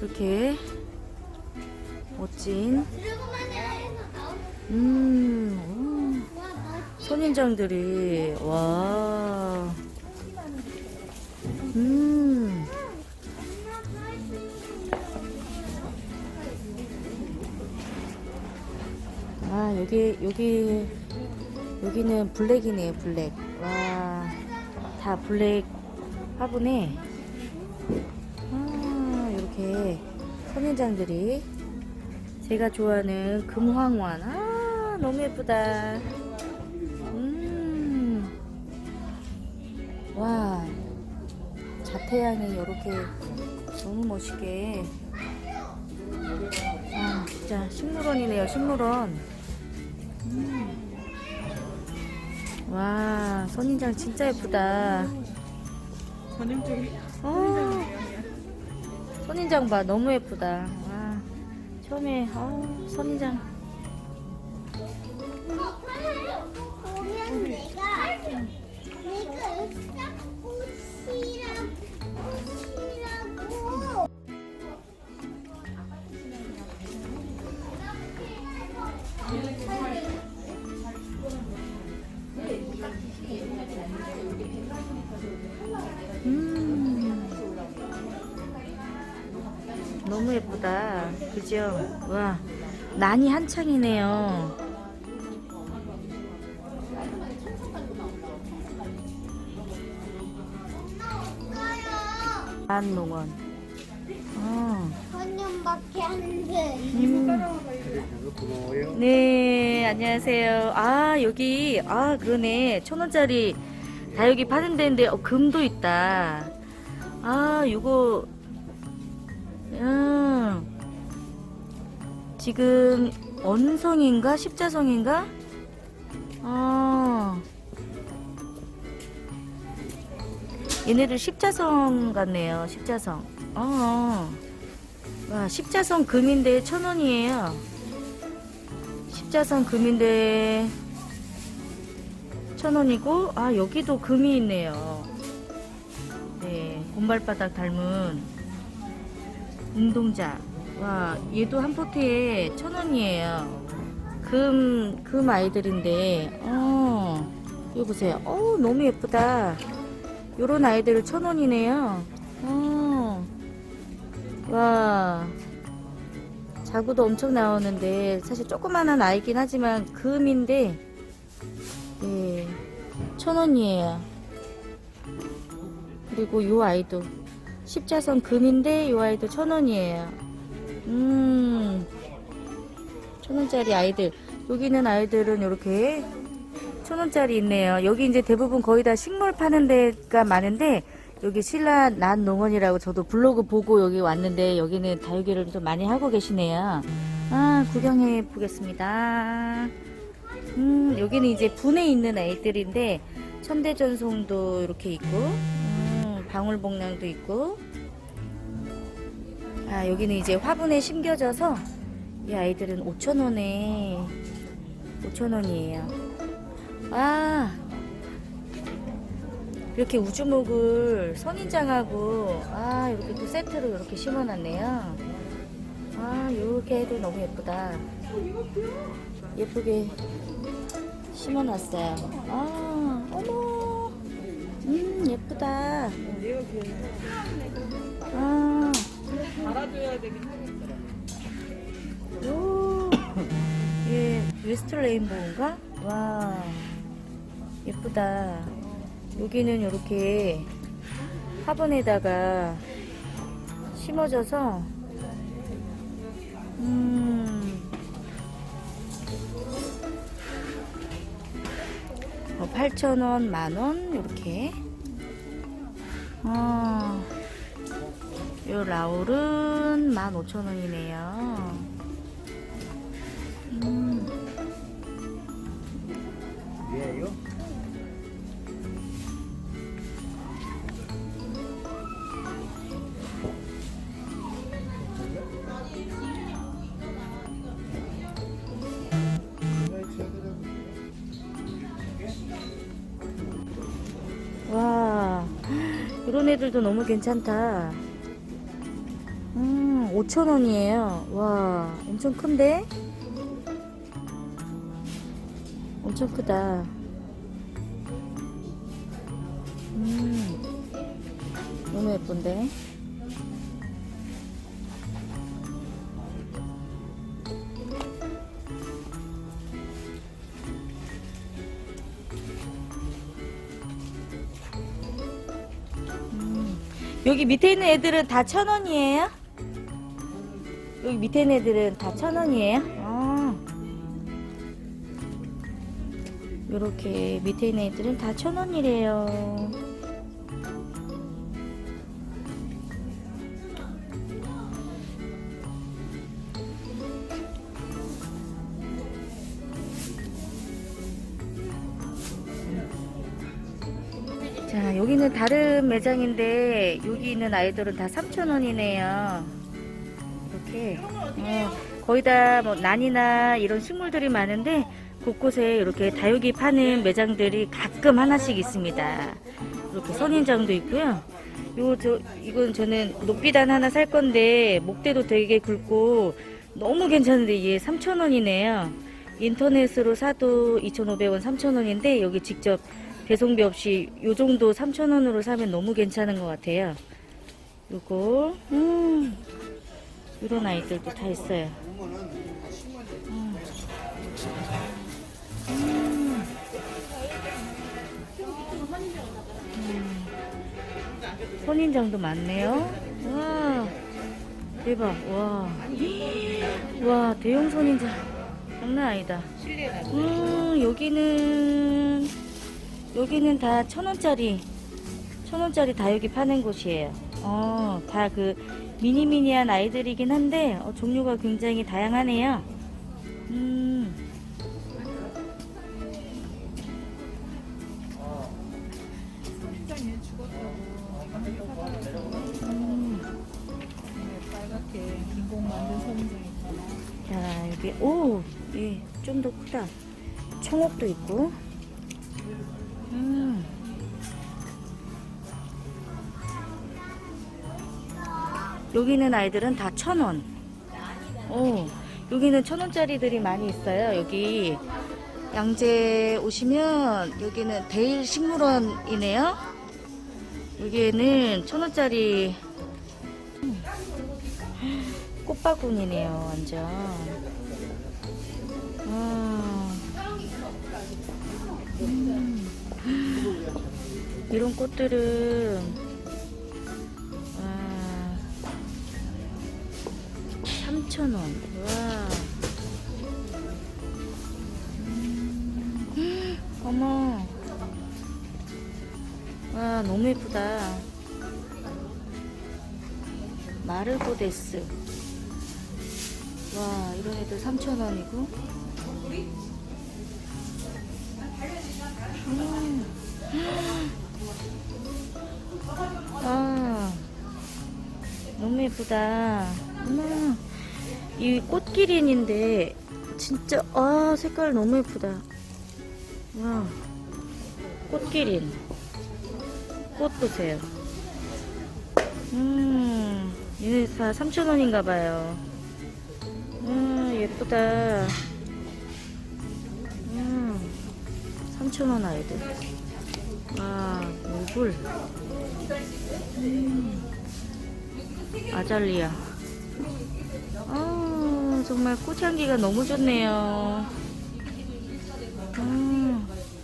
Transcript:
이렇게 멋진 음 오, 선인장들이 와. 음. 아 여기 여기 여기는 블랙이네요 블랙. 와. 다 블랙 화분에 선인장들이. 제가 좋아하는 금황환 아 너무 예쁘다. 음와. 자태양이 이렇게 너무 멋있게. 아 진짜 식물원이네요 식물원. 음. 와 선인장 진짜 예쁘다. 전형적인 어, 선인장 봐. 너무 예쁘다. 와 처음에 어, 선인장 너무 예쁘다 그죠 와 난이 한창이네요 어. 천년밖에 안 돼. 고마워요. 네, 안녕하세요. 아, 여기, 아, 그러네. 천 원짜리 다육이 파는 데인데, 어, 금도 있다. 아, 요거, 지금, 언성인가? 십자성인가? 아, 얘네들 십자성 같네요. 십자성. 어, 와, 십자성 금인데 천 원이에요. 십자선 금인데 천 원이고 아 여기도 금이 있네요. 네 곰발바닥 닮은 운동자. 와 얘도 한 포트에 천 원이에요. 금 금 아이들인데 어 이거 보세요. 어 너무 예쁘다. 요런 아이들 천 원이네요. 어. 와. 자구도 엄청 나오는데 사실 조그만한 아이긴 하지만 금인데 네, 천 원이에요. 그리고 요 아이도 십자선 금인데 요 아이도 천 원이에요. 음, 천 원짜리 아이들 여기는 아이들은 이렇게 천 원짜리 있네요. 여기 이제 대부분 거의 다 식물 파는 데가 많은데 여기 신라 난 농원이라고 저도 블로그 보고 여기 왔는데 여기는 다육이를 좀 많이 하고 계시네요. 아 구경해 보겠습니다. 음 여기는 이제 분에 있는 아이들인데 천대전송도 이렇게 있고 음, 방울복랑도 있고 아 여기는 이제 화분에 심겨져서 이 아이들은 5,000원에 5,000원이에요. 아 이렇게 우주목을 선인장하고 아 이렇게 또 세트로 이렇게 심어놨네요. 아 이렇게 해도 너무 예쁘다. 예쁘게 심어놨어요. 아 어머 음 예쁘다. 아 달아줘야 되긴 하겠더라. 오, 예, 웨스트 레인보우인가? 와, 예쁘다. 여기는 이렇게 화분에다가 심어져서, 음, 어, 8,000원, 만원, 이렇게. 어, 요 라울은 15,000원이네요. 음, 얘예요? 와, 이런 애들도 너무 괜찮다. 음, 5,000원이에요. 와, 엄청 큰데? 엄청 크다. 음, 너무 예쁜데? 음, 여기 밑에 있는 애들은 다 천 원이에요? 여기 밑에 애들은 다 천 원이에요? 아. 요렇게 밑에 애들은 다 천 원이래요. 자, 여기는 다른 매장인데 여기 있는 아이들은 다 3,000원이네요. 이렇게 어, 거의 다 뭐 난이나 이런 식물들이 많은데 곳곳에 이렇게 다육이 파는 매장들이 가끔 하나씩 있습니다. 이렇게 선인장도 있고요. 요 저 이건 저는 녹비단 하나 살 건데 목대도 되게 굵고 너무 괜찮은데 이게 3,000원이네요. 인터넷으로 사도 2,500원, 3,000원인데 여기 직접 배송비 없이 요 정도 3,000원으로 사면 너무 괜찮은 것 같아요. 요거 음 이런 아이들도 다 있어요. 음. 음. 음. 선인장도 많네요. 와 대박 와. 와 대형 선인장 장난 아니다. 음 여기는 여기는 다 천 원짜리 천 원짜리 다육이 파는 곳이에요. 어, 다 그 미니미니한 아이들이긴 한데 어, 종류가 굉장히 다양하네요. 음. 죽었다고 음. 자 여기 오, 예, 좀더 크다. 청옥도 있고. 여기 있는 아이들은 다 천 원. 오, 여기는 천 원짜리들이 많이 있어요. 여기 양재 오시면 여기는 데일 식물원이네요. 여기에는 천 원짜리 꽃바구니네요, 완전. 와. 음. 이런 꽃들은 3,000원. 와. 음. 어머. 와, 너무 예쁘다. 마르고데스. 와, 이런 애들 3,000원이고. 음. 아, 너무 예쁘다. 어머, 이 꽃기린인데, 진짜, 아, 색깔 너무 예쁘다. 와, 꽃기린. 꽃 보세요. 음, 얘네 다 3,000원인가 봐요. 음, 예쁘다. 음, 3,000원 아이들. 아, 얼굴. 음, 아잘리아. 아, 정말 꽃향기가 너무 좋네요. 아.